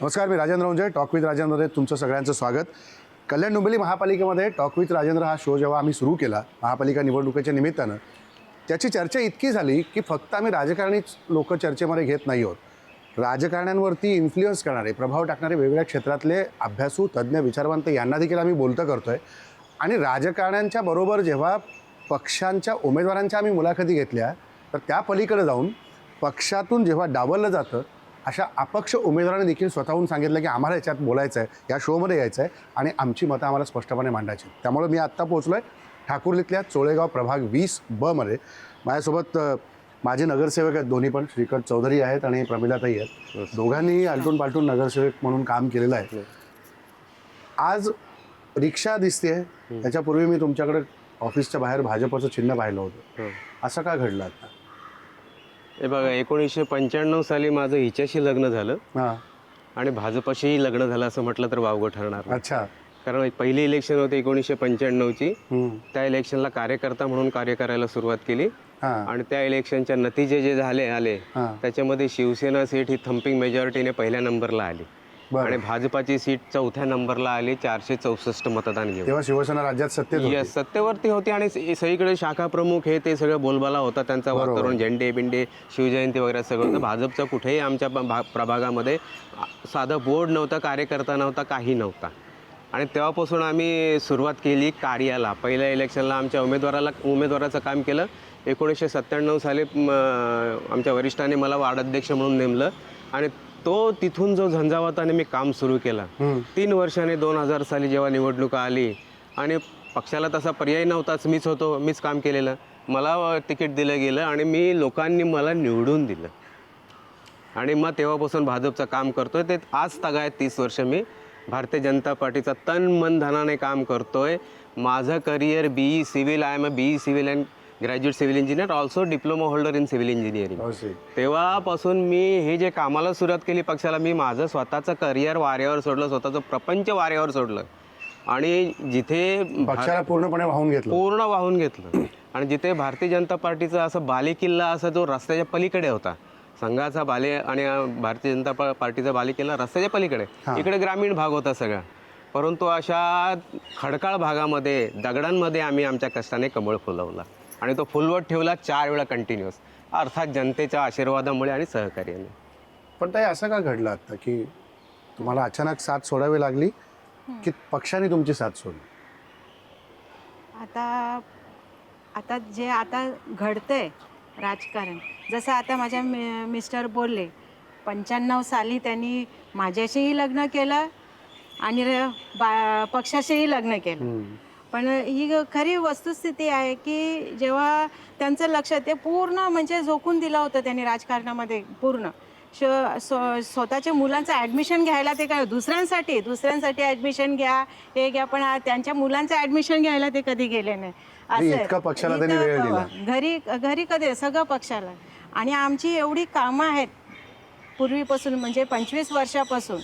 नमस्कार मी Rajendra Unje talk with राजेंद्रमध्ये तुमचं सगळ्यांचं स्वागत. कल्याण डोंबिवली महापालिकेमध्ये टॉक विथ राजेंद्र हा शो जेव्हा आम्ही सुरू केला महापालिका निवडणुकीच्या निमित्तानं त्याची चर्चा इतकी झाली की फक्त आम्ही राजकारणीच लोक चर्चेमध्ये घेत नाही आहोत. राजकारण्यांवरती इन्फ्लुअन्स करणारे प्रभाव टाकणारे वेगवेगळ्या क्षेत्रातले अभ्यासू तज्ज्ञ विचारवंत यांना देखील आम्ही बोलतं करतो आहे आणि राजकारण्यांच्या बरोबर जेव्हा पक्षांच्या उमेदवारांच्या आम्ही मुलाखती घेतल्या तर त्या पलीकडे जाऊन पक्षातून जेव्हा डावललं जातं अशा अपक्ष उमेदवारांनी देखील स्वतःहून सांगितलं की आम्हाला याच्यात बोलायचं आहे या शोमध्ये यायचं आहे आणि आमची मतं आम्हाला स्पष्टपणे मांडायची. त्यामुळे मी आत्ता पोचलो आहे ठाकुर्लीतल्या चोळेगाव प्रभाग वीस बमध्ये माझ्यासोबत माझे नगरसेवक आहेत दोन्ही पण श्रीकंठ चौधरी आहेत आणि प्रमिलाताई आहेत. दोघांनी आलटून पालटून नगरसेवक म्हणून काम केलेलं आहे. आज रिक्षा दिसते त्याच्यापूर्वी मी तुमच्याकडे ऑफिसच्या बाहेर भाजपचं चिन्ह पाहिलं होतं. असं का घडलं आता? हे बघा एकोणीसशे पंच्याण्णव साली माझं हिच्याशी लग्न झालं. हां. आणि भाजपाशीही लग्न झालं असं म्हटलं तर वावगं ठरणार नाही. अच्छा. कारण एक पहिली इलेक्शन होती एकोणीसशे पंच्याण्णवची. हम्म. त्या इलेक्शनला कार्यकर्ता म्हणून कार्य करायला सुरुवात केली. हां. आणि त्या इलेक्शनच्या नतीजे जे झाले आले हां. त्याच्यामध्ये शिवसेना सीट ही थम्पिंग मेजॉरिटीने पहिल्या नंबरला आली. बरं. आणि भाजपाची सीट चौथ्या नंबरला आली चारशे चौसष्ट मतदान घेऊन. तेव्हा शिवसेना राज्यात सत्तेत होती. Yes, सत्तेवरती होती आणि स- सगळीकडे शाखा प्रमुख हे ते सगळं बोलबाला होता त्यांचा वातावरण झेंडे बिंडे शिवजयंती वगैरे सगळं. होतं भाजपचं कुठेही आमच्या प- भा- प्रभागामध्ये आ, साधं बोर्ड नव्हतं कार्यकर्ता नव्हता काही नव्हता. आणि तेव्हापासून आम्ही सुरुवात केली कार्याला. पहिल्या इलेक्शनला आमच्या उमेदवाराला उमेदवाराचं काम केलं. एकोणीसशे सत्त्याण्णव साली म, आमच्या वरिष्ठांनी मला वार्डाध्यक्ष म्हणून नेमलं. आणि तो तिथून जो झंझावाताने मी काम सुरू केलं. तीन वर्षाने दोन हजार साली जेव्हा निवडणुका आली आणि पक्षाला तसा पर्याय नव्हताच मीच होतो मीच काम केलेलं. मला तिकीट दिलं गेलं आणि मी लोकांनी मला निवडून दिलं. आणि मग तेव्हापासून भाजपचं काम करतोय. ते आज तगायत तीस वर्ष मी. भारतीय जनता पार्टीचा तन मन धनाने काम करतोय. माझं career BE civil I am a BE civil and graduate civil engineer also diploma holder in civil engineering. तेव्हापासून मी हे जे कामाला सुरुवात केली पक्षाला मी माझं स्वतःचं करिअर वाऱ्यावर सोडलं स्वतःचं प्रपंच वाऱ्यावर सोडलं. आणि जिथे पक्षाला पूर्णपणे वाहून घेतलं. पूर्ण वाहून घेतलं. आणि जिथे भारतीय जनता पार्टीचा असं बालेकिल्ला असा जो रस्त्याच्या पलीकडे होता संघाचा बाले आणि भारतीय जनता पार्टीचा बालेकिल्ला रस्त्याच्या पलीकडे इकडे ग्रामीण भाग होता सगळा. परंतु अशा खडकाळ भागामध्ये दगडांमध्ये आम्ही आमच्या कष्टाने कमळ फुलवला. आणि तो फुलवत ठेवला चार वेळा कंटिन्युअस अर्थात जनतेच्या आशीर्वादामुळे आणि सहकार्याने. पण ताई असं का घडलं आता की तुम्हाला अचानक साथ सोडावी लागली? की पक्षाने तुमची साथ सोडली? आता आता जे आता घडतंय राजकारण जसं आता माझ्या मि मिस्टर बोलले पंच्याण्णव साली त्यांनी माझ्याशीही लग्न केलं आणि र- बा पक्षाशीही लग्न केलं. पण ही खरी वस्तुस्थिती आहे की जेव्हा त्यांचं लक्ष ते पूर्ण म्हणजे झोकून दिलं होतं त्यांनी राजकारणामध्ये पूर्ण. श स्व स्वतःच्या मुलांचं ॲडमिशन घ्यायला ते काय दुसऱ्यांसाठी? दुसऱ्यांसाठी ॲडमिशन घ्या हे घ्या पण त्यांच्या मुलांचं ॲडमिशन घ्यायला ते कधी गेले नाही. असं पक्षाला. घरी घरी कधी? सगळं पक्षाला. आणि आमची एवढी कामं आहेत पूर्वीपासून म्हणजे पंचवीस वर्षापासून.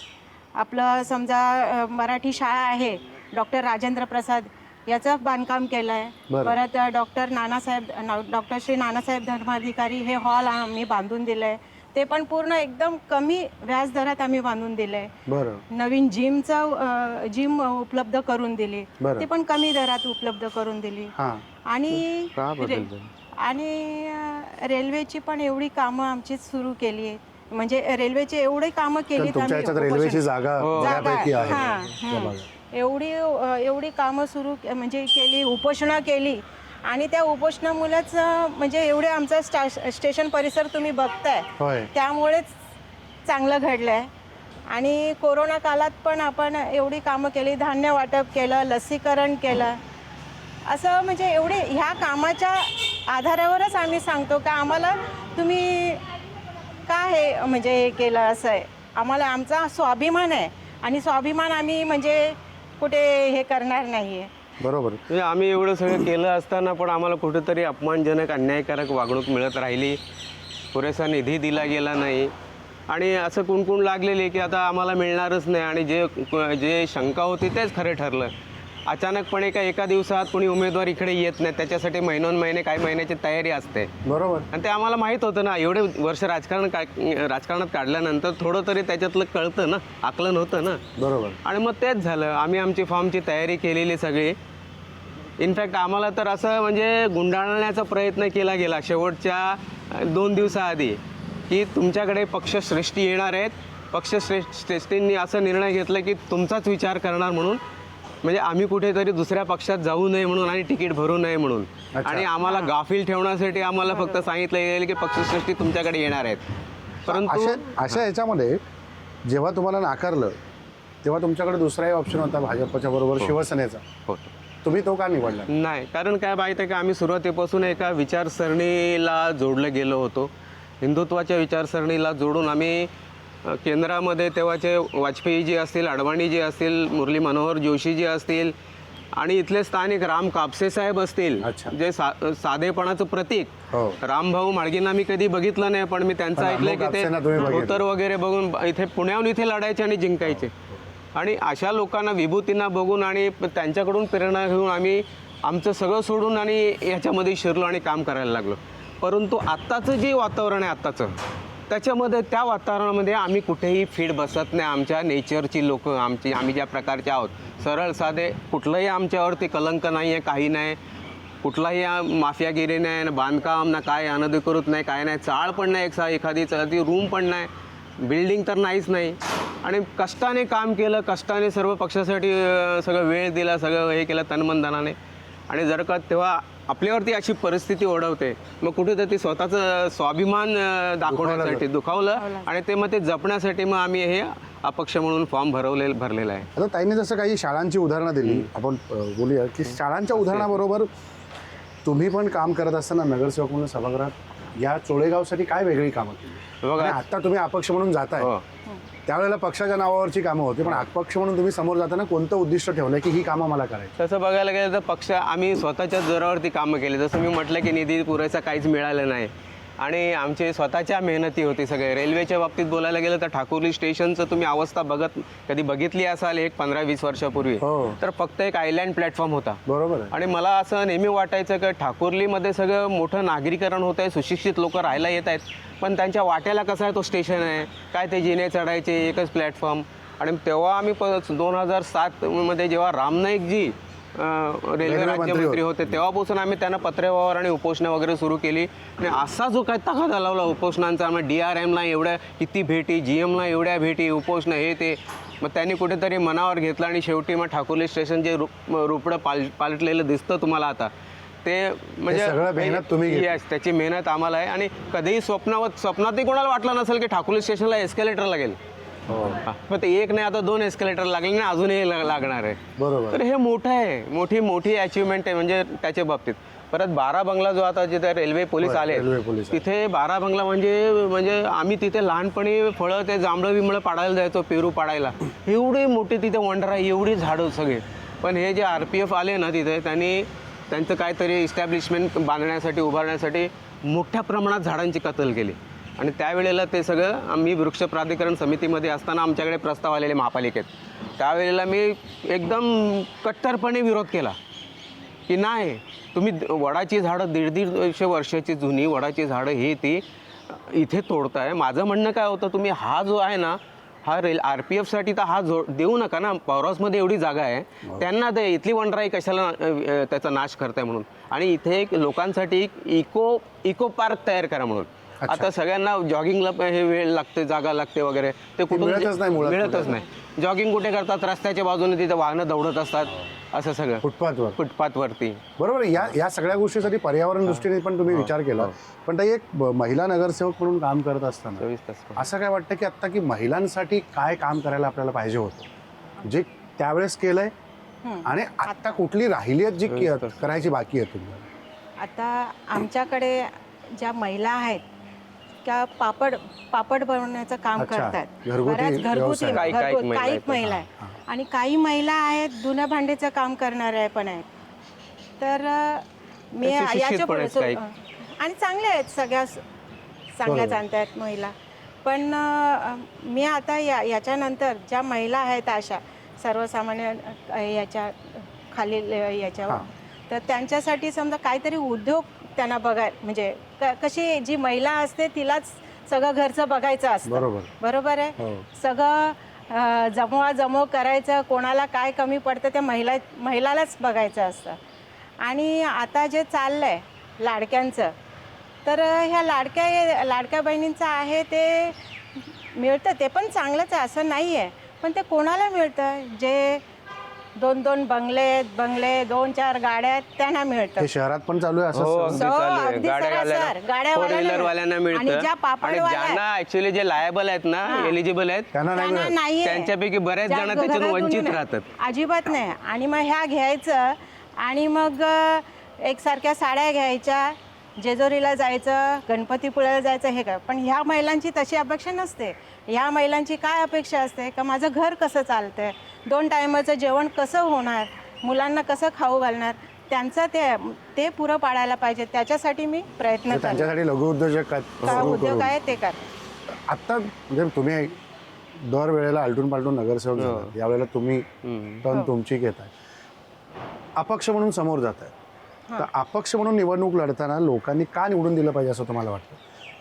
आपलं समजा मराठी शाळा आहे डॉक्टर राजेंद्र प्रसाद याचं बांधकाम केलं आहे बरं. परत डॉक्टर नानासाहेब डॉक्टर श्री नानासाहेब धर्माधिकारी हे हॉल आम्ही बांधून दिलं आहे ते पण पूर्ण एकदम कमी व्याजदरात आम्ही बांधून दिलं आहे बरं. नवीन जिमचं जिम उपलब्ध करून दिली. बरं. ते पण कमी दरात उपलब्ध करून दिली. हां. आणि का बदल रे- आणि अ, रेल्वेची पण एवढी कामं आमची सुरू केली. आहेत म्हणजे रेल्वेची एवढी कामं केली तर तुमच्या ह्याच्यात रेल्वेची जागा बऱ्यापैकी आहे. हां, त्या हं. भागात. एवढी एवढी कामं सुरू म्हणजे केली उपोषणं केली. आणि त्या उपोषणामुळेच म्हणजे एवढे आमचा स्टा स्टेशन परिसर तुम्ही बघताय. त्यामुळेच चांगलं घडलं आहे आणि कोरोना काळात पण आपण एवढी कामं केली धान्य वाटप केलं लसीकरण केलं. असं म्हणजे एवढे ह्या कामाच्या आधारावरच आम्ही सांगतो का आम्हाला तुम्ही का हे म्हणजे हे केलं असं आहे? आम्हाला आमचा स्वाभिमान आहे. आणि स्वाभिमान आम्ही म्हणजे कुठे हे करणार नाही बरोबर. म्हणजे आम्ही एवढं सगळं केलं असताना पण आम्हाला कुठेतरी अपमानजनक अन्यायकारक वागणूक मिळत राहिली. पुरेसा निधी दिला गेला नाही. आणि असं कुणकुण लागलेली की आता आम्हाला मिळणारच नाही. आणि जे जे शंका होती तेच खरे ठरलं. अचानकपणे काय एका दिवसात कोणी उमेदवार इकडे येत नाही त्याच्यासाठी महिनोन महिने काही महिन्याची तयारी असते. बरोबर. आणि ते आम्हाला माहीत होतं ना एवढे वर्ष राजकारण का राजकारणात काढल्यानंतर थोडं तरी त्याच्यातलं कळतं ना आकलन होतं ना. बरोबर. आणि मग तेच झालं आम्ही आमची फॉर्मची तयारी केलेली सगळी. इनफॅक्ट आम्हाला तर असं म्हणजे गुंडाळण्याचा प्रयत्न केला गेला शेवटच्या दोन दिवसाआधी की तुमच्याकडे पक्षश्रेष्ठी येणार आहेत. पक्षश्रेष्ठ श्रेष्ठींनी असं निर्णय घेतला की तुमचाच विचार करणार म्हणून म्हणजे आम्ही कुठेतरी दुसऱ्या पक्षात जाऊ नये म्हणून आणि तिकीट भरू नये म्हणून. आणि आम्हाला गाफील ठेवण्यासाठी आम्हाला फक्त सांगितलं गेलं की पक्षश्रेष्ठी तुमच्याकडे येणार आहेत. परंतु अशा अशा याच्यामध्ये जेव्हा तुम्हाला नाकारलं तेव्हा तुमच्याकडे दुसराही ऑप्शन होता भाजपच्या बरोबर शिवसेनेचा. होतं तुम्ही तो का निवडला? नाही कारण काय माहीत आहे की आम्ही सुरुवातीपासून एका विचारसरणीला जोडलं गेलो होतो. हिंदुत्वाच्या विचारसरणीला जोडून आम्ही केंद्रामध्ये तेव्हाचे वाजपेयी जी असतील अडवाणी जी असतील मुरली मनोहर जोशी जी असतील आणि इथले स्थानिक राम कापसे साहेब असतील. जे सा साधेपणाचं प्रतीक हो रामभाऊ माळगींना मी कधी बघितलं नाही पण मी त्यांचं पण ऐकलंय की ते. धोतर वगैरे बघून इथे पुण्याहून इथे लढायचे आणि जिंकायचे आणि अशा लोकांना विभूतींना बघून आणि त्यांच्याकडून प्रेरणा घेऊन आम्ही आमचं सगळं सोडून आणि याच्यामध्ये शिरलो आणि काम करायला लागलो परंतु आत्ताचं जे वातावरण आहे आत्ताचं त्याच्यामध्ये त्या वातावरणामध्ये आम्ही कुठेही फीड बसत नाही. आमच्या नेचरची लोक आमची आम्ही ज्या प्रकारचे आहोत सरळ साधे कुठलंही आमच्यावरती कलंक नाही आहे काही नाही. कुठलाही माफियागिरी नाही ना बांधकाम ना काय अनधिकृत नाही काय नाही चाळ पण नाही एक सा एखादी ती रूम पण नाही. बिल्डिंग तर नाहीच नाही. आणि कष्टाने काम केलं कष्टाने सर्व पक्षासाठी सगळं वेळ दिला सगळं हे केलं तनमनधनाने. आणि जर का तेव्हा आपल्यावरती अशी परिस्थिती ओढवते. मग कुठेतरी ते स्वतःचं स्वाभिमान दाखवण्यासाठी दुखावलं. आणि ते मग ते जपण्यासाठी मग आम्ही हे अपक्ष म्हणून फॉर्म भरवले भरलेला आहे. आता ताईने जसं काही शाळांची उदाहरणं दिली आपण बोलूया की शाळांच्या उदाहरणाबरोबर तुम्ही पण काम करत असताना नगरसेवक म्हणून सभागृहात या चोळेगावसाठी काय वेगळी कामं केली? बघा. आता तुम्ही अपक्ष म्हणून जाताय. हो. त्यावेळेला पक्षाच्या नावावरची कामं होती पण अपक्ष म्हणून तुम्ही समोर जाताना कोणतं उद्दिष्ट ठेवलंय की ही कामं मला करायची? तसं बघायला गेलं तर पक्ष आम्ही स्वतःच्या जोरावरती कामं केली. जसं मी म्हटलं की निधी पुरेसा काहीच मिळालं नाही. आणि आमची स्वतःच्या मेहनती होती सगळे. रेल्वेच्या बाबतीत बोलायला गेलं तर ठाकुर्ली स्टेशनचं तुम्ही अवस्था बघत कधी बघितली असाल एक पंधरा वीस वर्षापूर्वी हो. तर फक्त एक आयलँड प्लॅटफॉर्म होता. बरोबर आणि मला असं नेहमी वाटायचं की ठाकुर्लीमध्ये सगळं मोठं नागरीकरण होत आहे सुशिक्षित लोक राहायला येत आहेत. पण त्यांच्या वाट्याला कसा आहे तो स्टेशन आहे? काय ते जिने चढायचे एकच प्लॅटफॉर्म आणि तेव्हा आम्ही प दोन हजार सातमध्ये जेव्हा रामनाईकजी रेल्वे रेल्वे मंत्री राज्यमंत्री होते. तेव्हापासून आम्ही त्यांना पत्रव्यवहार आणि उपोषणं वगैरे सुरू केली. आणि असा जो काय तगादा लावला उपोषणांचा मग डी आर एमला एवढ्या किती भेटी जी एमला एवढ्या भेटी उपोषणं हे ते मग त्यांनी कुठेतरी मनावर घेतलं आणि शेवटी मग ठाकुर्ली स्टेशन जे रूप रुपडं पाल पालटलेलं दिसतं तुम्हाला आता. ते म्हणजे सगळं मेहनत तुम्ही. Yes, त्याची मेहनत आम्हाला आहे. आणि कधीही स्वप्नावत स्वप्नातही कोणाला वाटलं नसेल की ठाकुर्ली स्टेशनला एस्केलेटर लागेल. हो. हा, पण ते एक नाही आता दोन एस्केलेटर लागले ना अजूनही लागणार आहे. बरोबर. तर हे मोठं आहे. मोठी मोठी अचिव्हमेंट आहे म्हणजे त्याच्या बाबतीत. परत बारा बंगला जो आता जिथे रेल्वे पोलीस होय, आले रेल्वे पोलीस आले. तिथे बारा बंगला म्हणजे म्हणजे आम्ही तिथे लहानपणी फळं ते जांभळं बिंबळं पाडायला जायचो पेरू पाडायला. एवढी मोठी तिथे वंडरा एवढी झाडं सगळे. पण हे जे आर पी एफ आले ना तिथे त्यांनी त्यांचं काहीतरी इस्टॅब्लिशमेंट बांधण्यासाठी उभारण्यासाठी मोठ्या प्रमाणात झाडांची कतल केली. आणि त्यावेळेला ते सगळं आम्ही वृक्ष प्राधिकरण समितीमध्ये असताना आमच्याकडे प्रस्ताव आलेले महापालिकेत. त्यावेळेला मी एकदम कट्टरपणे विरोध केला. की नाही तुम्ही द- वडाची झाडं दीड दीडशे वर्षाची जुनी वडाची झाडं ही ती इथे तोडताय. माझं म्हणणं काय होतं तुम्ही हा जो आहे ना हा रेल आर पी एफसाठी तर हा जो देऊ नका ना पॉवरहाऊसमध्ये एवढी जागा आहे. त्यांना ते इथली वनराई कशाला त्याचा नाश करताय म्हणून. आणि इथे एक लोकांसाठी इको इको पार्क तयार करा म्हणून. आता सगळ्यांना जॉगिंगला हे वेळ लागते जागा लागते वगैरे. ते कुठून मिळतच नाही. जॉगिंग कुठे करतात? रस्त्याच्या बाजूने तिथे वाहनं दौडत असतात. असं सगळं. फुटपाथवर. फुटपाथवरती. बरोबर. या या सगळ्या गोष्टीसाठी पर्यावरण दृष्टीने पण तुम्ही विचार केला. पण ताई एक ब- महिला नगरसेवक म्हणून काम करत असताना चोवीस तास असं काय वाटतं की आता की महिलांसाठी काय काम करायला आपल्याला पाहिजे होतं? जे त्यावेळेस केलंय आणि आता कुठली राहिली आहेत जी की- करायची बाकी आहे तुम्हाला? आता आमच्याकडे ज्या महिला आहेत त्या पापड पापड बनवण्याचं काम अच्छा. करतात घरगुती बऱ्याच घरगुती व्यवसाय. काही- काही घरगुती- महिला काही आहेत. महिला आहे आणि काही महिला आहेत धुण्या भांड्याचं काम करणाऱ्या पण आहेत तर अं, मी त्या सुशिक्षित याच्या पण पुढे आहेत काही. आणि चांगल्या आहेत सगळ्या चांगल्या जाणत्या आहेत महिला पण अं, मी आता या याच्यानंतर ज्या महिला आहेत अशा सर्वसामान्य अं, याच्या खाली याच्यावर तर त्यांच्यासाठी समजा काहीतरी उद्योग त्यांना बघाय म्हणजे कशी जी महिला असते तिलाच सगळं घरचं बघायचं असतं. बरोबर. बरोबर आहे? हो. सगळं जमवा जमव करायचं कोणाला काय कमी पडतं ते महिला महिलालाच बघायचं असतं. आणि आता जे चाललं आहे लाडक्यांचं तर ह्या लाडक्या लाडक्या बहिणींचं आहे ते मिळतं ते पण चांगलंच आहे असं नाही आहे पण ते कोणाला मिळतं? जे दोन दोन बंगले आहेत, बंगले दोन चार गाड्या आहेत त्यांना मिळतं हे शहरात पण चालू आहे हो असं अगदी So, चालू आहे. अगदी गाड्या सरासर. फोर गाड्यावाल्यांना व्हीलर वाल्यांना आणि मिळतं. ज्या पापडवाल्या आणि ज्यांना ऍक्च्युली जे लायबल आहेत ना एलिजिबल आहेत त्यांना नाही त्यांना मिळत. नाहीये. त्यांच्यापैकी बऱ्याच ज्या जण त्याच्यातून घरातून वंचित नाही. राहतात. अजिबात नाही. आणि मग ह्या घ्यायचं आणि मग अ, एकसारख्या साड्या घ्यायच्या. जेजुरीला जायचं गणपतीपुळ्याला जायचं हे काय? पण ह्या महिलांची तशी अपेक्षा नसते. ह्या महिलांची काय अपेक्षा असते? का माझं घर कसं चालतंय? दोन टायमाचं जेवण कसं होणार? मुलांना कसं खाऊ घालणार? त्यांचं ते ते पुरं पाडायला पाहिजे. त्याच्यासाठी मी प्रयत्न करते. त्यांच्यासाठी लघुउद्योजक उद्योग आहे ते कर आत्ता म्हणजे तुम्ही दर वेळेला आलटून पालटून नगरसेवक झालात. यावेळेला तुम्ही. टर्न तुमची घेत आहे अपक्ष म्हणून समोर जात आहे तर अपक्ष म्हणून निवडणूक लढताना लोकांनी का निवडून दिलं पाहिजे असं तुम्हाला वाटतं?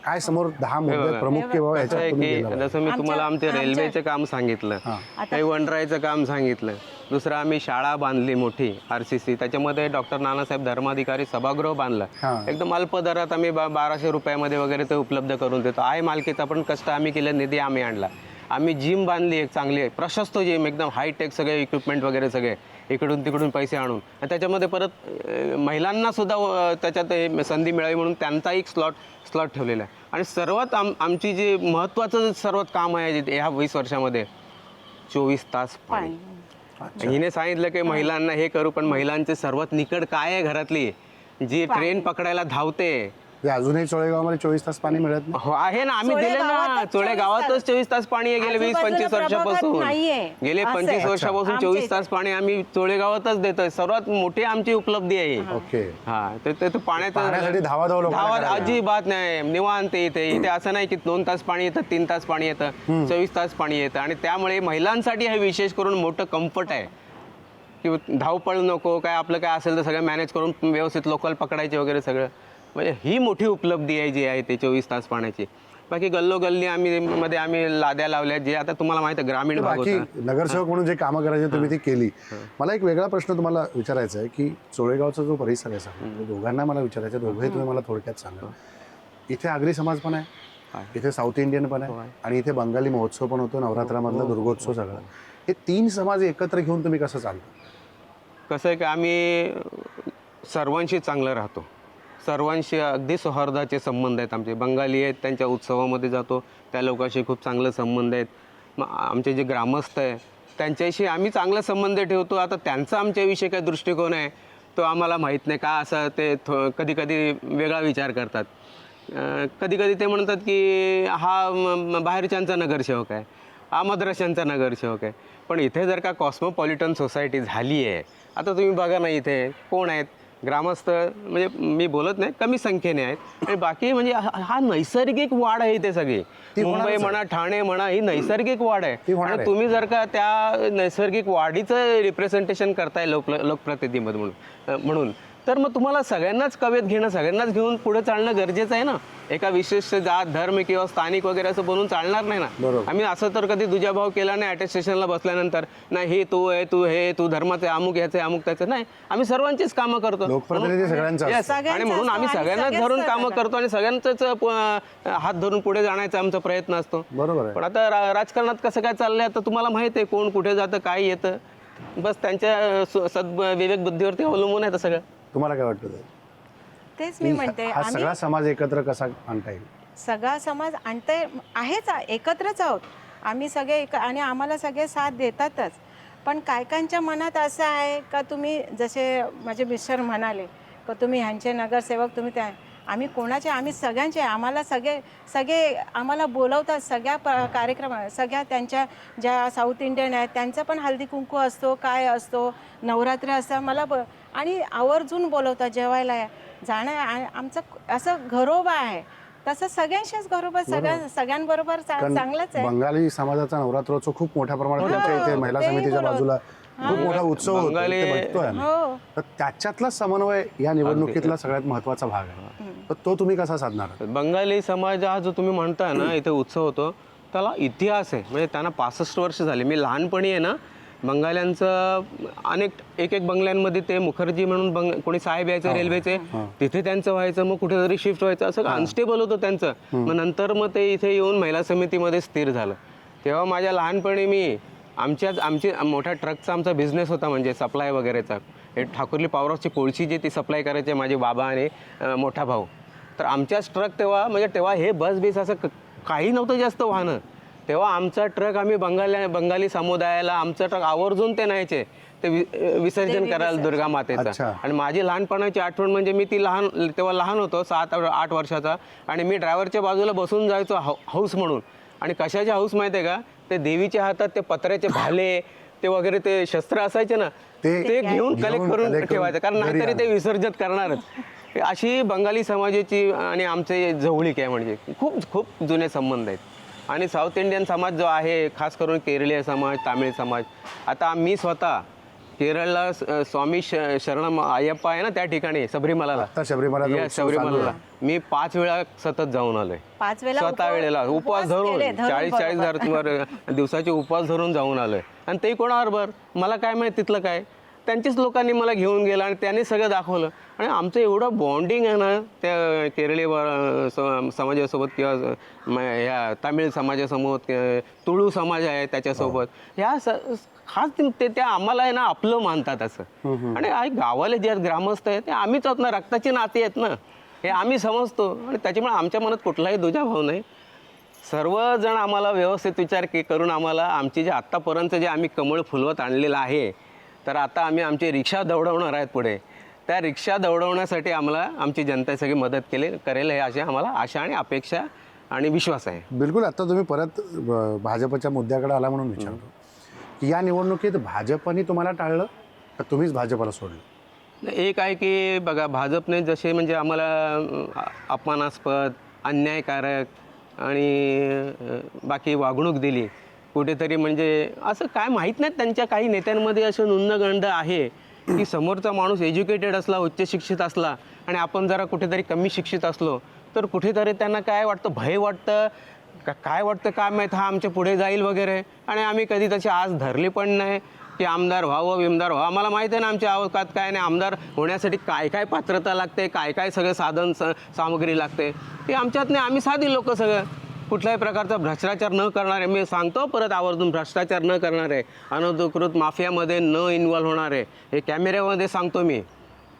काय समोर दहा मुद्दे. प्रमुख किंवा कसं आहे की? जसं मी तुम्हाला आमचे रेल्वेचं काम सांगितलं. काही वनराईचं काम सांगितलं. दुसरं आम्ही शाळा बांधली मोठी आर सी सी त्याच्यामध्ये डॉक्टर नानासाहेब धर्माधिकारी सभागृह बांधलं. एकदम अल्प दरात आम्ही बा बाराशे रुपयामध्ये वगैरे ते उपलब्ध करून देतो. आहे मालकीचा पण कष्ट आम्ही केलं निधी आम्ही आणला. आम्ही जिम बांधली एक चांगली प्रशस्त जिम एकदम हायटेक सगळे इक्विपमेंट वगैरे सगळे. इकडून तिकडून पैसे आणून. आणि त्याच्यामध्ये परत अं, महिलांना सुद्धा अं, त्याच्यात संधी मिळावी म्हणून त्यांचा एक स्लॉट स्लॉट ठेवलेला आहे. आणि सर्वात आम आमची जी महत्त्वाचं सर्वात काम आहे ह्या वीस वर्षामध्ये चोवीस तास पाणी पाणी हिने सांगितलं की महिलांना हे करू पण महिलांचे सर्वात निकड काय आहे घरातली? जी ट्रेन पकडायला धावते ते अजूनही चोळेगावमध्ये चोवीस तास पाणी मिळत नाही? हो आहे ना. आम्ही चोळे दिले ना. गावातच चोळे 24 गावातच चोवीस तास पाणी आहे गेले वीस आजूबाजूला पंचवीस वर्षापासून. नाहीये. गेले असं पंचवीस आहे. वर्षापासून आमच्या चोवीस. तास पाणी आम्ही चोळे गावातच देतोय. सर्वात मोठी आमची उपलब्धी आहे. ही. ओके. हा तर ते- ते पाण्याचं पाण्यासाठी धावाधाव लोकांना धावा करायला. अजिबात नाही. निवांत इथे. इथे असं नाही की दोन तास पाणी येतं तीन तास पाणी येतं चोवीस तास पाणी येतं. आणि त्यामुळे महिलांसाठी हे विशेष करून मोठं कम्फर्ट आहे. की धावपळ नको काय आपलं काय असेल तर सगळं मॅनेज करून व्यवस्थित लोकल पकडायचे वगैरे सगळं. म्हणजे ही मोठी उपलब्धी आहे जी आहे ते चोवीस तास पाण्याची. बाकी गल्लोगल्ली आम्ही मध्ये आम्ही लाद्या लावल्या जे आता तुम्हाला माहिती आहे ग्रामीण भाग बाकी होता. नगरसेवक म्हणून जे कामं करायचे तुम्ही ती केली. मला एक वेगळा प्रश्न तुम्हाला विचारायचा आहे की चोळेगावचा जो परिसर आहे सगळा तो दोघांना मला विचारायचं आहे, दोघंही तुम्ही मला थोडक्यात सांगा. इथे आगरी समाज पण आहे आहे. इथे साऊथ इंडियन पण आहे आणि इथे बंगाली महोत्सव पण होतो नवरात्रामधला दुर्गोत्सव सगळा. हे तीन समाज एकत्र घेऊन तुम्ही कसं चालता? कसं आहे की आम्ही सर्वांशी चांगलं राहतो. सर्वांशी अगदी सौहार्दाचे संबंध आहेत आमचे. बंगाली आहेत त्यांच्या उत्सवामध्ये जातो त्या लोकांशी खूप चांगले संबंध आहेत. मग आमचे जे ग्रामस्थ आहे त्यांच्याशी आम्ही चांगला संबंध ठेवतो. आता त्यांचा आमच्याविषयी काय दृष्टिकोन आहे तो आम्हाला माहीत नाही. का असं ते थो कधी कधी वेगळा विचार करतात. कधी कधी ते म्हणतात की हा बाहेरच्यांचा नगरसेवक आहे. हा मद्राशांचा नगरसेवक आहे. पण इथे जर का कॉस्मोपॉलिटन सोसायटी झाली आहे आता तुम्ही बघा ना इथे कोण आहेत? ग्रामस्थ म्हणजे मी बोलत नाही कमी संख्येने आहेत आणि बाकी म्हणजे हा नैसर्गिक वाढ आहे इथे सगळी ती मुंबई. म्हणा ठाणे म्हणा ही नैसर्गिक वाढ ती आहे आणि. तुम्ही जर का त्या नैसर्गिक वाढीचं रिप्रेझेंटेशन करताय लोक लोकप्रतिनिधी म्हणून म्हणून तर मग तुम्हाला सगळ्यांनाच कवेत घेणं सगळ्यांनाच घेऊन पुढे चालणं गरजेचं आहे ना? एका विशिष्ट जात धर्म किंवा स्थानिक वगैरे असं बनून चालणार नाही ना? बरोबर. आम्ही असं तर कधी दुजाभाव केला नाही अटेस्टेशनला बसल्यानंतर. नाही हे तू आहे तू हे तू धर्माचे अमुक ह्याचे अमुक त्याचे नाही. आम्ही सर्वांचीच कामं करतो. आणि म्हणून आम्ही सगळ्यांनाच धरून कामं करतो आणि सगळ्यांचाच हात धरून पुढे जाण्याचा आमचा प्रयत्न असतो. बरोबर पण आता राजकारणात कसं काय चाललंय आता तुम्हाला माहिती आहे कोण कुठे जातं काय येतं? बस त्यांच्या सु- सद विवेक बुद्धीवरती अवलंबून आहे सगळं. तुम्हाला काय वाटतं? तेच मी म्हणते हा आम्ही सगळा समाज एकत्र कसा आणता येईल? सगळा समाज आणते आहेच एकत्रच आहोत. आम्ही सगळे एक आणि आम्हाला सगळे साथ देतातच. पण काय काहींच्या मनात असं आहे का तुम्ही जसे माझे मिस्टर म्हणाले का तुम्ही ह्यांचे नगरसेवक तुम्ही त्या आम्ही कोणाचे आम्ही सगळ्यांचे आम्हाला सगळे सगळे आम्हाला बोलवतात सगळ्या प कार्यक्रम सगळ्या त्यांच्या ज्या साऊथ इंडियन आहेत त्यांचा पण हळदी कुंकू असतो काय असतो नवरात्र असतं मला ब आणि आवर्जून बोलवतात जेवायला. जाणं आमचं असं घरोबा आहे तसं सगळ्यांशीच घरोबा सगळ्या सगळ्यांबरोबर चांगलंच आहे बंगाली समाजाचा नवरात्रोत्सव खूप मोठ्या प्रमाणात त्यांच्या इथे महिला समितीच्या. बाजूला खूप मोठा उत्सव होतो. बंगाली- ते बघतोय आम्ही. हो. तर त्याच्यातला समन्वय या निवडणुकीतला सगळ्यात महत्त्वाचा भाग आहे. तर तो तुम्ही कसा साधणार? बंगाली समाज हा जो तुम्ही म्हणताय ना इथे उत्सव होतो त्याला इतिहास आहे. म्हणजे त्यांना पासष्ट वर्ष झाले. मी लहानपणी आहे ना बंगाल्यांचं अनेक एक एक बंगल्यांमध्ये ते मुखर्जी म्हणून बंग कोणी साहेब यायचे रेल्वेचे तिथे त्यांचं व्हायचं मग कुठेतरी शिफ्ट व्हायचं असं अनस्टेबल होतं त्यांचं. मग नंतर मग ते इथे येऊन महिला समितीमध्ये स्थिर झालं. तेव्हा माझ्या लहानपणी मी आमच्याच आमची मोठ्या ट्रकचा आमचा बिझनेस होता म्हणजे सप्लाय वगैरेचा. हे ठाकुर्ली पॉवर हाऊसची कोळशी जी ती सप्लाय करायचे माझे बाबा आणि मोठा भाऊ. तर आमच्याच ट्रक तेव्हा म्हणजे तेव्हा हे बस बीस असं काही नव्हतं जास्त वाहनं. तेव्हा आमचा ट्रक आम्ही बंगाली बंगाली समुदायाला आमचा ट्रक आवर्जून ते न्यायचे. ते विसर्जन करायला दुर्गा मातेचं. आणि माझी लहानपणाची आठवण म्हणजे मी ती लहान तेव्हा लहान होतो सात आठ वर्षाचा. आणि मी ड्रायव्हरच्या बाजूला बसून जायचो हाऊ हाऊस म्हणून. आणि कशाचे हाऊस माहिती आहे का? ते देवीच्या हातात ते पत्र्याचे भाले ते वगैरे ते शस्त्र असायचे ना ते घेऊन कलेक्ट करून ठेवायचं. कारण नाहीतरी ते. विसर्जित करणारच. अशी बंगाली समाजाची आणि आमचे जवळीक आहे म्हणजे खूप खूप जुने संबंध आहेत. आणि साऊथ इंडियन समाज जो आहे खास करून केरळीय समाज तामिळ समाज आता मी स्वतः केरळला स- स्वामी श शरणम अय्यप्पा आहे ना त्या ठिकाणी सबरीमलाला? आता शबरीमला या सबरीमलाला. मी पाच वेळा सतत जाऊन आलोय. पाच वेळा स्वतः वेळेला उपवास धरून केले, चाळीस चाळीस बरोबर. हजार दिवसाचे उपवास धरून जाऊन आलोय. आणि ते कोणाबरोबर मला काय माहीत तिथलं काय? त्यांचीच लोकांनी मला घेऊन गेलं आणि त्यांनी सगळं दाखवलं. आणि आमचं एवढं बॉन्डिंग आहे ना त्या केरळी व- स- समाजासोबत किंवा म- ह्या तामिळ समाजासोबत अ, तुळू समाज आहे त्याच्यासोबत. ह्या स- खास ते- त्या आम्हाला आहे ना आपलं मानतात असं. आणि आ- गावाला जे ग्रामस्थ आहेत ते आम्हीच आहोत ना रक्ताची नाती आहेत ना. हे आम्ही समजतो. आणि त्याच्यामुळे आमच्या मनात कुठलाही दुजाभाव नाही. सर्वजण आम्हाला व्यवस्थित विचार के करून आम्हाला आमची जे आत्तापर्यंत जे आम्ही कमळ फुलवत आणलेलं आहे तर आता आम्ही आमची रिक्षा दौडवणार आहेत पुढे. त्या रिक्षा दौडवण्यासाठी आम्हाला आमची जनता सगळी मदत केली करेल हे अशी आम्हाला आशा आणि अपेक्षा आणि विश्वास आहे. बिलकुल आता तुम्ही परत भाजपच्या मुद्द्याकडे आला म्हणून विचारतो. या निवडणुकीत भाजपने तुम्हाला टाळलं? तर तुम्हीच भाजपला सोडलं? एक आहे की बघा भाजपने जसे म्हणजे आम्हाला अपमानास्पद अन्यायकारक आणि बाकी वागणूक दिली. कुठेतरी म्हणजे असं काय माहीत नाही त्यांच्या काही नेत्यांमध्ये असं नुन्नगंड आहे की समोरचा माणूस एज्युकेटेड असला उच्च शिक्षित असला आणि आपण जरा कुठेतरी कमी शिक्षित असलो तर कुठेतरी त्यांना काय वाटतं भय वाटतं? का काय वाटतं काय माहीत हा आमच्या पुढे जाईल वगैरे. आणि आम्ही कधी तशी आज धरली पण नाही. की आमदार व्हावं विमदार व्हावं. आम्हाला माहीत आहे ना आमच्या अवकात काय नाही. आमदार होण्यासाठी काय काय पात्रता लागते? काय काय सगळं साधन स सामग्री लागते? ते आमच्यात नाही आम्ही साधी लोक सगळं. कुठल्याही प्रकारचा भ्रष्टाचार न करणारे. मी सांगतो परत आवर्जून भ्रष्टाचार न करणारे. अनधिकृत माफियामध्ये न इन्व्हॉल्व होणारे. हे कॅमेऱ्यामध्ये सांगतो मी.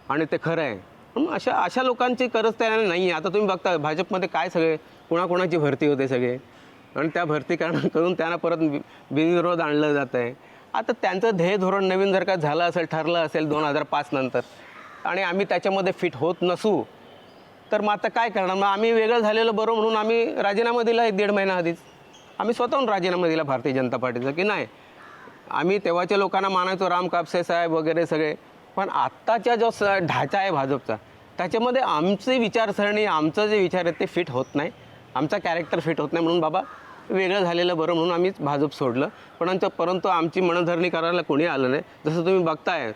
आणि ते खरं आहे. अशा अशा लोकांची गरज त्याला नाही आहे. आता तुम्ही बघता भाजपमध्ये काय सगळे कुणाकुणाची भरती होते सगळे. आणि त्या भरती करून त्यांना परत बिनविरोध आणलं जात आहे. आता त्यांचं ध्येय धोरण नवीन जर का झालं असेल ठरलं असेल दोन हजार पाच नंतर आणि आम्ही त्याच्यामध्ये फिट होत नसू तर मग आता काय करणार? मग आम्ही वेगळं झालेलं बरं म्हणून आम्ही राजीनामा दिला एक दीड महिना आधीच. आम्ही स्वतःहून राजीनामा दिला भारतीय जनता पार्टीचा की नाही? आम्ही तेव्हाच्या लोकांना मानायचो राम कापसे साहेब वगैरे सगळे पण आत्ताच्या जो स ढाचा आहे भाजपचा त्याच्यामध्ये आमची विचारसरणी आमचं जे विचार आहेत ते फिट होत नाही. आमचा कॅरेक्टर फिट होत नाही म्हणून बाबा वेगळं झालेलं बरं म्हणून आम्ही भाजप सोडलं. पण आमचं परंतु आमची मनधरणी करायला कोणी आलं नाही. जसं तुम्ही बघताय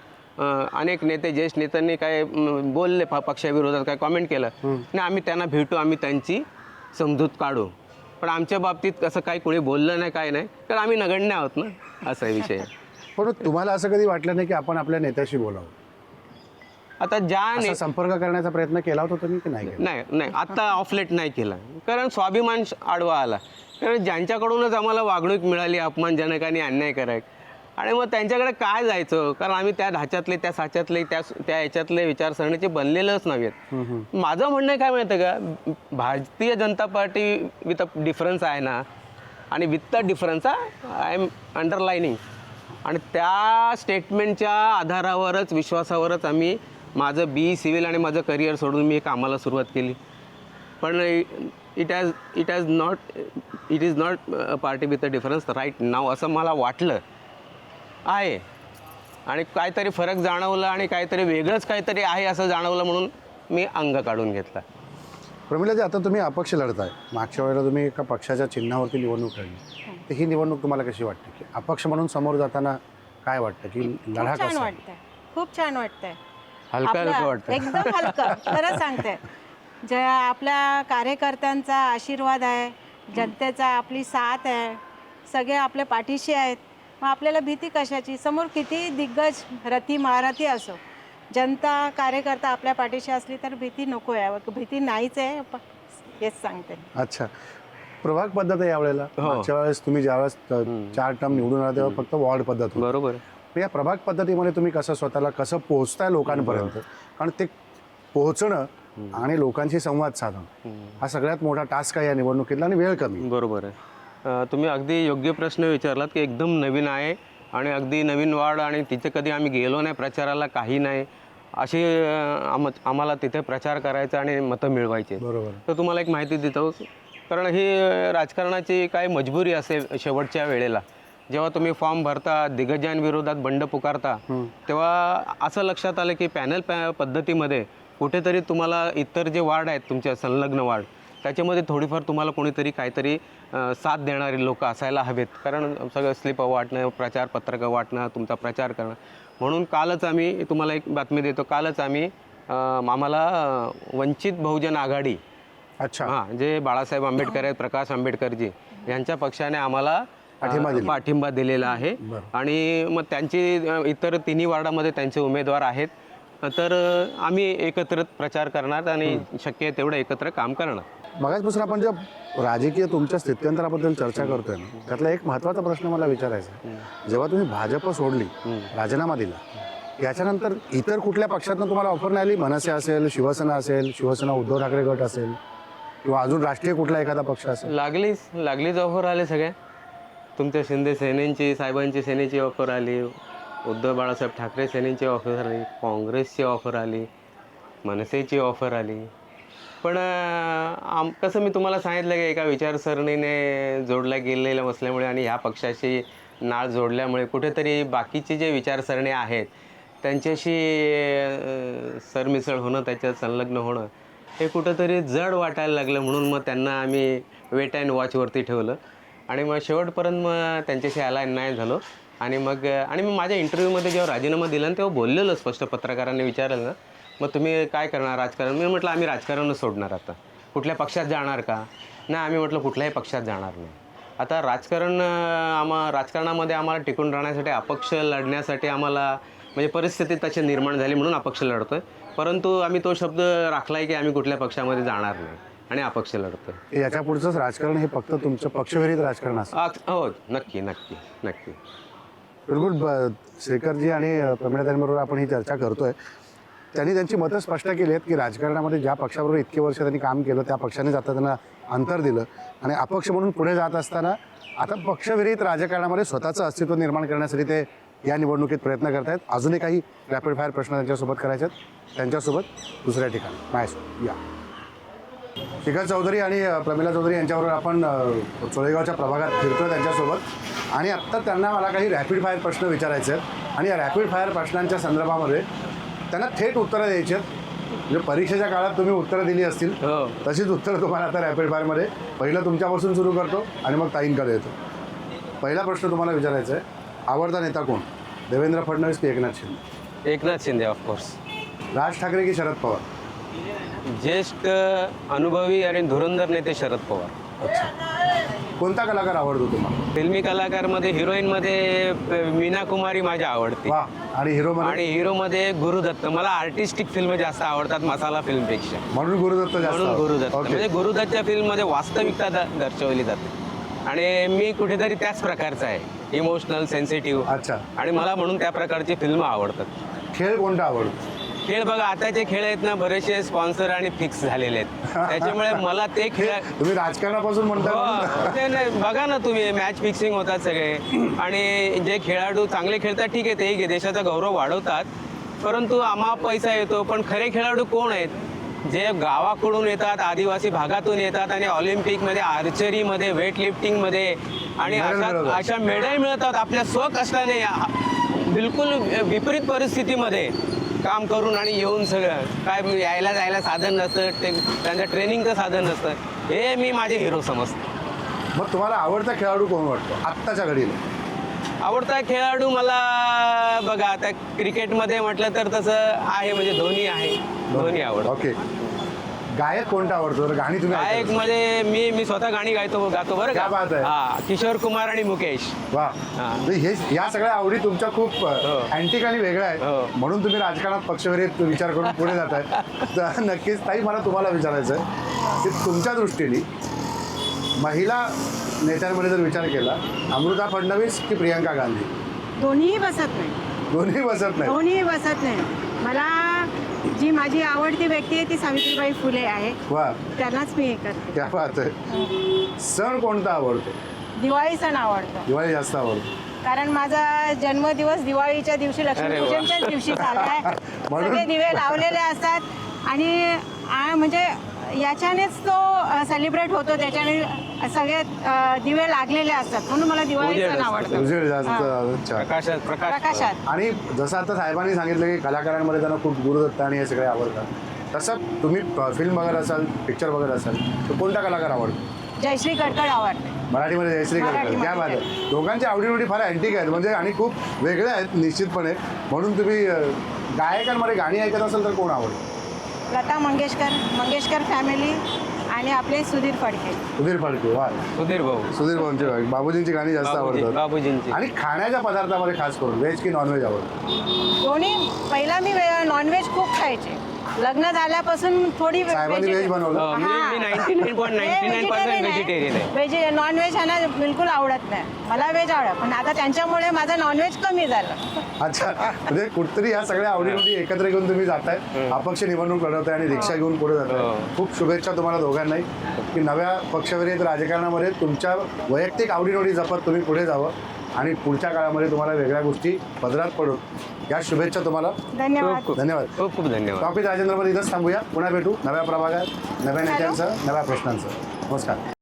अनेक नेते ज्येष्ठ नेत्यांनी काय बोलले पक्षाविरोधात काय कॉमेंट केलं. नाही आम्ही त्यांना भेटू आम्ही त्यांची समजूत काढू. पण आमच्या बाबतीत असं काही कोणी बोललं नाही काय नाही कारण आम्ही नगण्य आहोत ना? असा विषय. आहे. पण तुम्हाला असं कधी वाटलं नाही की आपण आपल्या नेत्याशी बोलावं? आता ज्या असा संपर्क करण्याचा प्रयत्न केला होता तुम्ही की नाही केला? नाही नाही आता ऑफलेट नाही केला. कारण स्वाभिमान श- आडवा आला. कारण ज्यांच्याकडूनच आम्हाला वागणूक मिळाली अपमानजनक आणि अन्यायकारक आणि मग त्यांच्याकडे काय जायचं? कारण आम्ही त्या ढाच्यातले त्या साच्यातले त्या त्या याच्यातले विचारसरणीचे बनलेलंच नाहीत माझं म्हणणं काय माहिती का? Bharatiya Janata party with a difference आहे ना. आणि with a difference I am underlining आणि त्या स्टेटमेंटच्या आधारावरच विश्वासावरच आम्ही माझं बी सिव्हिल आणि माझं करिअर सोडून मी कामाला सुरुवात केली. पण it has it has not it is not party with a difference right नाव असं मला वाटलं. आहे. आणि काहीतरी फरक जाणवला आणि काहीतरी वेगळंच काहीतरी आहे असं जाणवलं म्हणून मी अंग काढून घेतला. प्रमिलाजी आता तुम्ही अपक्ष लढताय. मागच्या वेळेला तुम्ही एका पक्षाच्या चिन्हावरती निवडणूक लढली. तर ही निवडणूक तुम्हाला कशी वाटते? की अपक्ष म्हणून समोर जाताना काय वाटतं? की लढा छान कसा वाटतंय. खूप छान वाटतंय. हलका हलका आपल्या- वाटतं. एकदम हलकं. खरंच सांगते. जे आपल्या कार्यकर्त्यांचा आशीर्वाद आहे जनतेचा आपली साथ आहे सगळे आपल्या पाठीशी आहेत मग आपल्याला भीती कशाची? समोर किती दिग्गज रथी महारथी असो. जनता कार्यकर्ता आपल्या पाठीशी असली तर भीती नको आहे. भीती नाहीच आहे प- हेच सांगते. अच्छा. प्रभाग पद्धत आहे यावेळेला. मागच्या वेळेस तुम्ही ज्यावेळेस अ, चार टर्म निवडून आला तेव्हा फक्त वॉर्ड पद्धत होती. बरोबर आहे. तर या प्रभाग पद्धतीमध्ये तुम्ही कसं स्वतःला कसं पोहोचताय लोकांपर्यंत? कारण ते पोहोचणं आणि लोकांशी संवाद साधणं हा सगळ्यात मोठा टास्क आहे या निवडणुकीतला आणि वेळ कमी. बरोबर आहे. तुम्ही अगदी योग्य प्रश्न विचारलात की एकदम नवीन आहे आणि अगदी नवीन वाढ आणि तिथे कधी आम्ही गेलो नाही प्रचाराला काही नाही अशी आम आम्हाला तिथे प्रचार करायचा आणि मतं मिळवायचे. बरोबर. तर तुम्हाला एक माहिती देतो कारण ही राजकारणाची काय मजबुरी असेल शेवटच्या वेळेला जेव्हा तुम्ही फॉर्म भरता दिग्गजांविरोधात बंड पुकारता तेव्हा असं लक्षात आलं की पॅनल पॅ पद्धतीमध्ये कुठेतरी तुम्हाला इतर जे वार्ड आहेत तुमच्या संलग्न वार्ड त्याच्यामध्ये थोडीफार तुम्हाला कोणीतरी काहीतरी साथ देणारी लोक असायला हवेत. कारण सगळं स्लिप वाटणं प्रचार पत्रकं वाटणं तुमचा प्रचार करणं. म्हणून कालच आम्ही तुम्हाला एक बातमी देतो कालच आम्ही आम्हाला वंचित बहुजन आघाडी अच्छा. हां जे बाळासाहेब आंबेडकर आहेत प्रकाश आंबेडकरजी यांच्या पक्षाने आम्हाला पाठिंबा दिला. पाठिंबा दिलेला आहे. आणि मग त्यांची इतर तिन्ही वार्डामध्ये त्यांचे उमेदवार आहेत. तर आम्ही एकत्र प्रचार करणार आणि शक्य तेवढं एकत्र काम करणार. मगाचपासून आपण जे राजकीय तुमच्या स्थित्यंतराबद्दल चर्चा करतोय ना त्यातला एक महत्त्वाचा प्रश्न मला विचारायचा जेव्हा तुम्ही भाजप सोडली राजीनामा दिला याच्यानंतर इतर कुठल्या पक्षातनं तुम्हाला ऑफर नाही आली? मनसे असेल शिवसेना असेल शिवसेना उद्धव ठाकरे गट असेल किंवा अजून राष्ट्रीय कुठला एखादा पक्ष असेल? लागलीच लागलीच ऑफर आले सगळ्या तुमच्या शिंदे सेनेची साहेबांची सेनेची ऑफर आली. उद्धव बाळासाहेब ठाकरे सेनेची ऑफर आली. काँग्रेसची ऑफर आली. मनसेची ऑफर आली. पण आम कसं मी तुम्हाला सांगितलं की एका विचारसरणीने जोडल्या गेलेल्या असल्यामुळे आणि ह्या पक्षाशी नाळ जोडल्यामुळे कुठेतरी बाकीचे जे विचारसरणी आहेत त्यांच्याशी सरमिसळ होणं त्याच्यात संलग्न होणं हे कुठंतरी जड वाटायला लागलं म्हणून मग त्यांना आम्ही वेट अँड वॉचवरती ठेवलं. आणि मग शेवटपर्यंत मग त्यांच्याशी अलाईन नाही झालो. आणि मग आणि मी माझ्या इंटरव्ह्यूमध्ये जेव्हा राजीनामा दिला ना तेव्हा बोललेलं स्पष्ट पत्रकारांनी विचारलं ना मग तुम्ही काय करणार राजकारण? मी म्हटलं आम्ही राजकारणच सोडणार आता. कुठल्या पक्षात जाणार का? नाही आम्ही म्हटलं कुठल्याही पक्षात जाणार नाही. आता राजकारण आम्हा राजकारणामध्ये आम्हाला टिकून राहण्यासाठी अपक्ष लढण्यासाठी आम्हाला म्हणजे परिस्थिती तशी निर्माण झाली म्हणून अपक्ष लढतो आहे परंतु आम्ही तो शब्द राखला आहे की आम्ही कुठल्या पक्षामध्ये जाणार नाही. आणि अपक्ष लढतोय. याच्या पुढचंच राजकारण हे फक्त तुमचं पक्षविरहित राजकारण आ- हो नक्की नक्की नक्की. बिलकुल ब- श्रीकरजी आणि अ, प्रमिळाताईंबरोबर आपण ही चर्चा करतोय. त्यांनी त्यांची मतं स्पष्ट केली आहेत की राजकारणामध्ये ज्या पक्षाबरोबर इतके वर्ष त्यांनी काम केलं त्या पक्षानेच आता त्यांना अंतर दिलं. आणि अपक्ष म्हणून पुढे जात असताना आता पक्षविरहित राजकारणामध्ये स्वतःचं अस्तित्व निर्माण करण्यासाठी ते या निवडणुकीत प्रयत्न करत आहेत अजूनही काही रॅपिड फायर प्रश्न त्यांच्यासोबत करायचे आहेत. त्यांच्यासोबत दुसऱ्या ठिकाणी. माझ्यासोबत या. शिखर चौधरी आणि प्रमिला चौधरी यांच्याबरोबर आपण चोळेगावच्या प्रभागात फिरतोय त्यांच्यासोबत. आणि आत्ता त्यांना मला काही रॅपिड फायर प्रश्न विचारायचे आहेत. आणि या रॅपिड फायर प्रश्नांच्या संदर्भामध्ये त्यांना थेट उत्तरं द्यायची आहेत. म्हणजे परीक्षेच्या काळात तुम्ही उत्तरं दिली असतील हो. तशीच उत्तरं तुम्हाला आता रॅपिड फायरमध्ये पहिलं तुमच्यापासून सुरू करतो आणि मग ताईंकडे येतो. पहिला प्रश्न तुम्हाला विचारायचा आहे आवडता नेता कोण? देवेंद्र फडणवीस की एकनाथ शिंदे? एकनाथ शिंदे ऑफकोर्स राज ठाकरे की शरद पवार? ज्येष्ठ अनुभवी आणि धुरंधर नेते शरद पवार. कोणता कलाकार आवडतो तुम्हाला? फिल्मी कलाकारमध्ये हिरोईनमध्ये मीना कुमारी माझी आवडते. वा आणि हिरोमध्ये आणि हिरोमध्ये गुरुदत्त मला आर्टिस्टिक फिल्म जास्त आवडतात मसाला फिल्मपेक्षा म्हणून गुरुदत्त जास्त म्हणून गुरुदत्त म्हणजे गुरुदत्तच्या फिल्ममध्ये वास्तविकता द- दर्शवली जाते. आणि मी कुठेतरी त्याच प्रकारचा आहे. इमोशनल सेन्सिटिव्ह अच्छा. आणि मला म्हणून त्या प्रकारची फिल्म आवडतात. खेळ कोणता आवडतो? खेळ बघा आताचे खेळ आहेत ना बरेचसे स्पॉन्सर आणि फिक्स झालेले आहेत. त्याच्यामुळे मला ते खेळ तुम्ही राजकारणापासून म्हणता हो, नाही, बघा ना तुम्ही मॅच फिक्सिंग होतात सगळे. आणि जे खेळाडू चांगले खेळतात ठीक आहे ते देशाचा गौरव वाढवतात. परंतु आम्हा पैसा येतो पण खरे खेळाडू कोण आहेत? जे गावाकडून येतात आदिवासी भागातून येतात आणि ऑलिम्पिकमध्ये आर्चरीमध्ये वेट लिफ्टिंगमध्ये आणि अशा. अशा मेडल मिळतात आपल्या स्वकष्टाने बिलकुल विपरीत परिस्थितीमध्ये. काम करून आणि येऊन सगळं. काय यायला जायला साधन नसतं ते त्यांचं ट्रेनिंगचं साधन नसतं. हे मी माझे हिरो समजतो. मग तुम्हाला आवडता खेळाडू कोण वाटतो? आत्ताच्या घडीला. आवडता खेळाडू मला बघा आता क्रिकेटमध्ये म्हटलं तर तसं आहे म्हणजे धोनी आहे. धोनी आवडतो. ओके. गायक कोणता आवडतो तर गाणी तुम्ही गायक ऐकाल? मध्ये मी मी स्वतः गाणी गायतो गातो बरं क्या बात आहे. हा किशोर कुमार आणि मुकेश वा हा. म्हणजे हे या सगळ्या आवडी तुमच्या खूप हो. अँटिक आणि वेगळ्या आहेत हो. म्हणून तुम्ही राजकारणात पक्षविरहित विचार करून पुढे जात आहे तर नक्कीच ताई मला तुम्हाला विचारायचं आहे की तुमच्या दृष्टीने महिला नेत्यांमध्ये जर विचार केला अमृता फडणवीस की प्रियंका गांधी दोन्हीही बसत नाही दोन्ही बसत नाही दोन्हीही बसत नाही मला जी माझी आवडती व्यक्ती आहे ती सावित्रीबाई फुले आहे. वा. त्यांनाच मी हे करते. बात आहे. सण कोणता आवडतो? दिवाळी सण आवडतो. दिवाळी जास्त आवडतो. कारण माझा जन्मदिवस दिवाळीच्या दिवशी. लक्ष्मीपूजनच्याच दिवशी झाला आहे. म्हणून? सगळे दिवे लावलेले असतात. आणि आ, म्हणजे याच्यानेच तो सेलिब्रेट होतो. त्याच्याने सगळे दिवे लागलेले असतात. म्हणून मला दिवाळी उजेड सण असतो. आवडतो. उजेड जास्त हा. अच्छा. प्रकाशात प्रकाश. प्रकाशात. आणि जसं आता साहेबांनी सांगितलं की कलाकारांमध्ये त्यांना खूप गुरुदत्त आणि हे सगळे आवडतात. तसं तुम्ही फिल्म बघत असाल पिक्चर बघत असाल तर कोणता कलाकार आवडतो? जयश्री कडकड आवडते. मराठीमध्ये जयश्री मराठीमध्ये. त्या बात आहे. दोघांच्या आवडीनिवडी फार अँटिक आहेत. म्हणजे आणि खूप वेगळ्या आहेत निश्चितपणे. म्हणून तुम्ही अं, गायकांमध्ये गाणी ऐकत असाल तर कोण आवडतं? लता मंगेशकर मंगेशकर फॅमिली आणि आपले सुधीर फडके. सुधीर फडके वा सुधीर भाऊ. सुधीर भाऊंची बाबूजींची गाणी जास्त बाबूजी- आवडतात. बाबूजींची. आणि खाण्याच्या पदार्थामध्ये खास करून व्हेज की नॉनव्हेज आवडतं? दोन्ही पहिला मी नॉनव्हेज खूप खायचे. लग्न झाल्यापासून थोडी साहेबांनी व्हेज बनवलं. हो, आहे. व्हेज नॉनव्हेज ह्यांना बिलकुल आवडत नाही. मला व्हेज आवडत पण आता त्यांच्यामुळे माझं नॉनव्हेज कमी झालं. अच्छा. म्हणजे कुठतरी ह्या सगळ्या आवडीनिवडी एकत्र घेऊन तुम्ही जाताय. अपक्ष निवडणूक लढवताय आणि रिक्षा घेऊन पुढे जाताय. हो. खूप शुभेच्छा तुम्हाला दोघांनाही. की नव्या पक्षविरहित राजकारणामध्ये तुमच्या वैयक्तिक आवडीनिवडी जपत तुम्ही पुढे जावं. आणि पुढच्या काळामध्ये तुम्हाला वेगळ्या गोष्टी पदरात पडून या शुभेच्छा तुम्हाला. धन्यवाद. खूप खूप. धन्यवाद. खूप खूप धन्यवाद. टॉपिक राजेंद्रमध्ये इथंच थांबूया. पुन्हा भेटू नव्या प्रभागात नव्या नेत्यांसह नव्या प्रश्नांसह नमस्कार.